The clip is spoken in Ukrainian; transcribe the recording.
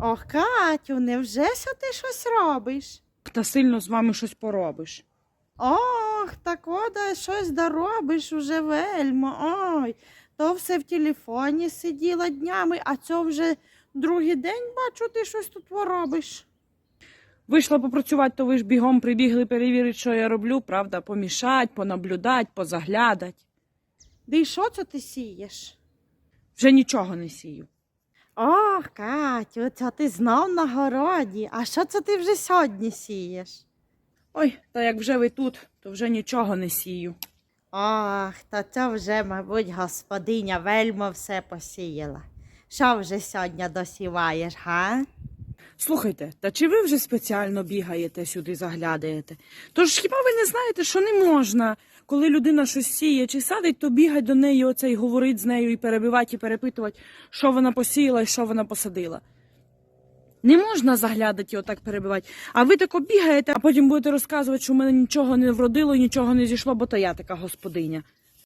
Ох, Катю, невже що ти щось робиш? Та сильно з вами щось поробиш. Ох, так ода щось доробиш уже вельмо. Ой, то все в телефоні сиділа днями, а це вже другий день бачу, ти щось тут робиш. Вийшла попрацювати, то ви ж бігом прибігли перевірити, що я роблю, правда, помішать, понаблюдать, позаглядать. Да й що це ти сієш? Вже нічого не сію. Ох, Катю, це ти знов на городі. А що це ти вже сьогодні сієш? Ой, та як вже ви тут, то вже нічого не сію. Ох, та це вже, мабуть, господиня вельмо все посіяла. Що вже сьогодні досіваєш, га? Слухайте, та чи ви вже спеціально бігаєте сюди, заглядаєте? Тож хіба ви не знаєте, що не можна, коли людина щось сіє чи садить, то бігать до неї оце і говорить з нею, і перебивати, і перепитувати, що вона посіяла і що вона посадила. Не можна заглядати і отак перебивати. А ви тако бігаєте, а потім будете розказувати, що в мене нічого не вродило, нічого не зійшло, бо то я така господиня.